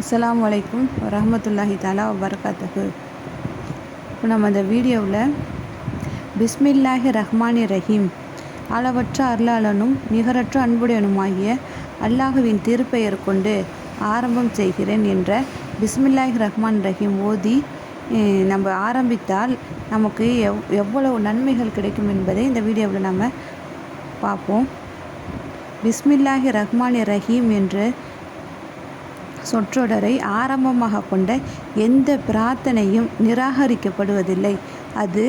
அஸ்லாம் வலைக்கும் ரஹமத்துல்லாஹி தாலா வபரகாத்துஹு. இப்போ நம்ம அந்த வீடியோவில் பிஸ்மில்லாஹி ரஹ்மானி ரஹீம் அளவற்ற அருளாளனும் நிகரற்ற அன்புடையனுமாகிய அல்லாஹுவின் திருப்பெயர் கொண்டு ஆரம்பம் செய்கிறேன் என்ற பிஸ்மில்லாஹி ரஹ்மான் ரஹீம் ஓதி நம்ம ஆரம்பித்தால் நமக்கு எவ் எவ்வளவு நன்மைகள் கிடைக்கும் என்பதை இந்த வீடியோவில் நம்ம பார்ப்போம். பிஸ்மில்லாஹி ரஹ்மானி ரஹீம் என்று சொற்றொடரை ஆரம்பமாக கொண்ட எந்த பிரார்த்தனையும் நிராகரிக்கப்படுவதில்லை. அது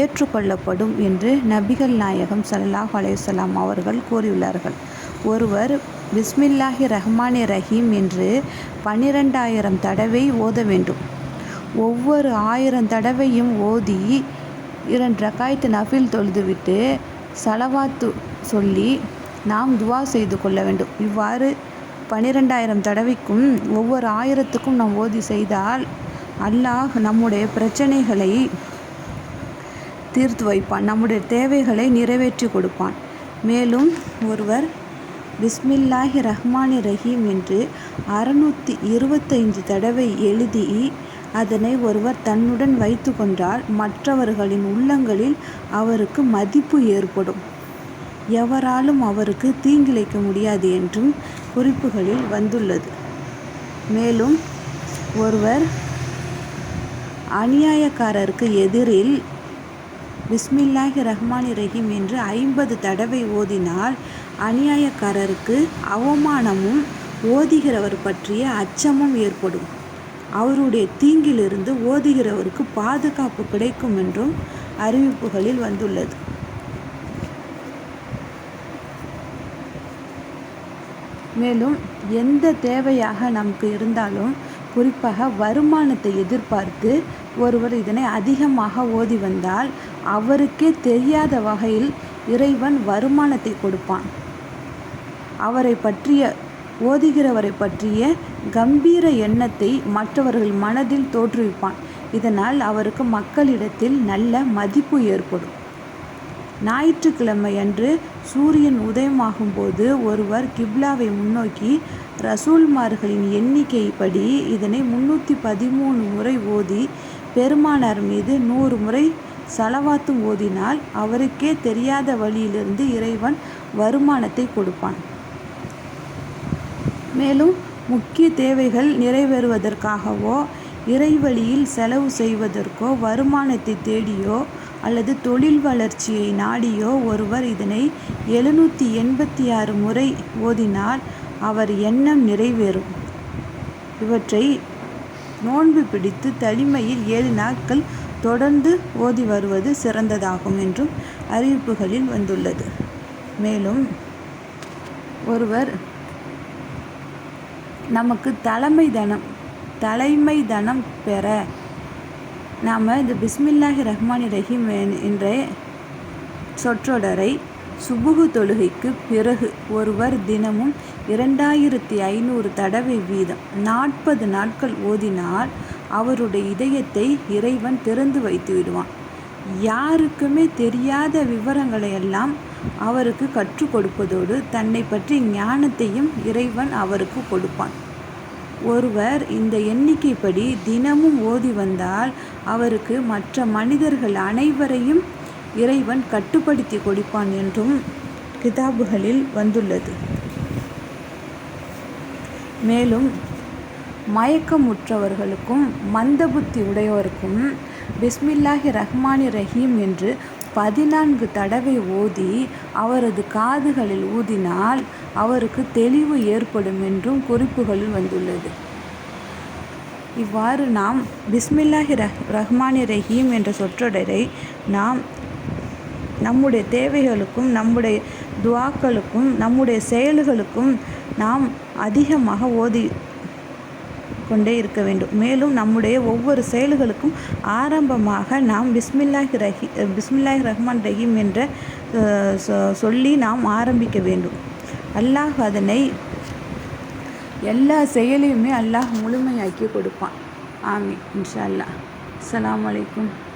ஏற்றுக்கொள்ளப்படும் என்று நபிகள் நாயகம் சல்லாஹ் அலையுசலாம் அவர்கள் கூறியுள்ளார்கள். ஒருவர் பிஸ்மில்லாஹி ரஹ்மானி ரஹீம் என்று பன்னிரெண்டாயிரம் தடவை ஓத வேண்டும். ஒவ்வொரு ஆயிரம் தடவையும் ஓதி இரண்டு ரக்காயத்து நஃபில் தொழுதுவிட்டு சலவாத்து சொல்லி நாம் துவா செய்து கொள்ள வேண்டும். இவ்வாறு பன்னிரெண்டாயிரம் தடவைக்கும் ஒவ்வொரு ஆயிரத்துக்கும் நாம் ஓதி செய்தால் அல்லாஹ் நம்முடைய பிரச்சனைகளை தீர்த்து வைப்பான் நம்முடைய தேவைகளை நிறைவேற்றி கொடுப்பான். மேலும் ஒருவர் பிஸ்மில்லாஹி ரஹ்மானி ரஹீம் என்று அறுநூற்றி இருபத்தைந்து தடவை எழுதி அதனை ஒருவர் தன்னுடன் வைத்து கொண்டால் மற்றவர்களின் உள்ளங்களில் அவருக்கு மதிப்பு ஏற்படும். எவராலும் அவருக்கு தீங்கிழைக்க முடியாது என்றும் குறிப்புகளில் வந்துள்ளது. மேலும் ஒருவர் அநியாயக்காரருக்கு எதிரில் பிஸ்மில்லாஹி ரஹ்மான் ரஹீம் என்று ஐம்பது தடவை ஓதினால் அநியாயக்காரருக்கு அவமானமும் ஓதுகிறவர் பற்றிய அச்சமும் ஏற்படும். அவருடைய தீங்கிலிருந்து ஓதுகிறவருக்கு பாதுகாப்பு கிடைக்கும் என்றும் அறிவிப்புகளில் வந்துள்ளது. மேலும் எந்த தேவையாக நமக்கு இருந்தாலும் குறிப்பாக வருமானத்தை எதிர்பார்த்து ஒருவர் இதனை அதிகமாக ஓதி வந்தால் அவருக்கே தெரியாத வகையில் இறைவன் வருமானத்தை கொடுப்பான். அவரை பற்றிய ஓதுகிறவரை பற்றிய கம்பீர எண்ணத்தை மற்றவர்கள் மனதில் தோற்றுவிப்பான். இதனால் அவருக்கு மக்களிடத்தில் நல்ல மதிப்பு ஏற்படும். ஞாயிற்றுக்கிழமை அன்று சூரியன் உதயமாகும்போது ஒருவர் கிப்லாவை முன்னோக்கி ரசூல்மார்களின் எண்ணிக்கைப்படி இதனை முன்னூற்றி பதிமூணு முறை ஓதி பெருமானார் மீது நூறு முறை சலவாத்தும் ஓதினால் அவருக்கே தெரியாத வழியிலிருந்து இறைவன் வருமானத்தை கொடுப்பான். மேலும் முக்கிய தேவைகள் நிறைவேறுவதற்காகவோ இறைவழியில் செலவு செய்வதற்கோ வருமானத்தை தேடியோ அல்லது தொழில் வளர்ச்சியை நாடியோ ஒருவர் இதனை எழுநூற்றி எண்பத்தி ஆறு முறை ஓதினால் அவர் எண்ணம் நிறைவேறும். இவற்றை நோன்பு பிடித்து தனிமையில் ஏழு நாட்கள் தொடர்ந்து ஓதி வருவது சிறந்ததாகும் என்றும் அறிவிப்புகளில் வந்துள்ளது. மேலும் ஒருவர் நமக்கு தலைமை தனம் தலைமை தனம் பெற நாம் இந்த பிஸ்மில்லாஹி ரஹ்மான் ரஹீம் என்ற சொற்றொடரை சுபுகு தொழுகைக்கு பிறகு ஒருவர் தினமும் இரண்டாயிரத்தி ஐநூறு தடவை வீதம் நாற்பது நாட்கள் ஓதினால் அவருடைய இதயத்தை இறைவன் திறந்து வைத்து விடுவான். யாருக்குமே தெரியாத விவரங்களை எல்லாம் அவருக்கு கற்றுக் கொடுப்பதோடு தன்னை பற்றி ஞானத்தையும் இறைவன் அவருக்கு கொடுப்பான். ஒருவர் இந்த எண்ணிக்கைப்படி தினமும் ஓதி வந்தால் அவருக்கு மற்ற மனிதர்கள் அனைவரையும் இறைவன் கட்டுப்படுத்தி கொடுப்பான் என்றும் கிதாபுகளில் வந்துள்ளது. மேலும் மயக்கமுற்றவர்களுக்கும் மந்தபுத்தி உடையவருக்கும் பிஸ்மில்லாஹி ரஹ்மானி ரஹீம் என்று பதினான்கு தடவை ஓதி அவரது காதுகளில் ஊதினால் அவருக்கு தெளிவு ஏற்படும் என்றும் குறிப்புகளில் வந்துள்ளது. இவ்வாறு நாம் பிஸ்மில்லாஹி ரஹ் ரஹ்மானி ரஹீம் என்ற சொற்றொடரை நாம் நம்முடைய தேவைகளுக்கும் நம்முடைய துவாக்களுக்கும் நம்முடைய செயல்களுக்கும் நாம் அதிகமாக ஓதி கொண்டே இருக்க வேண்டும். மேலும் நம்முடைய ஒவ்வொரு செயல்களுக்கும் ஆரம்பமாக நாம் பிஸ்மில்லாஹி ரஹி பிஸ்மில்லாஹி ரஹ்மான் ரஹீம் என்ற சொ- சொல்லி நாம் ஆரம்பிக்க வேண்டும். அல்லாஹ் அதனை எல்லா செயலையுமே அல்லாஹ் முழுமையாக்கி கொடுப்பான். ஆமி இன்ஷா அல்லாஹ். அலாம் அலைக்கும்.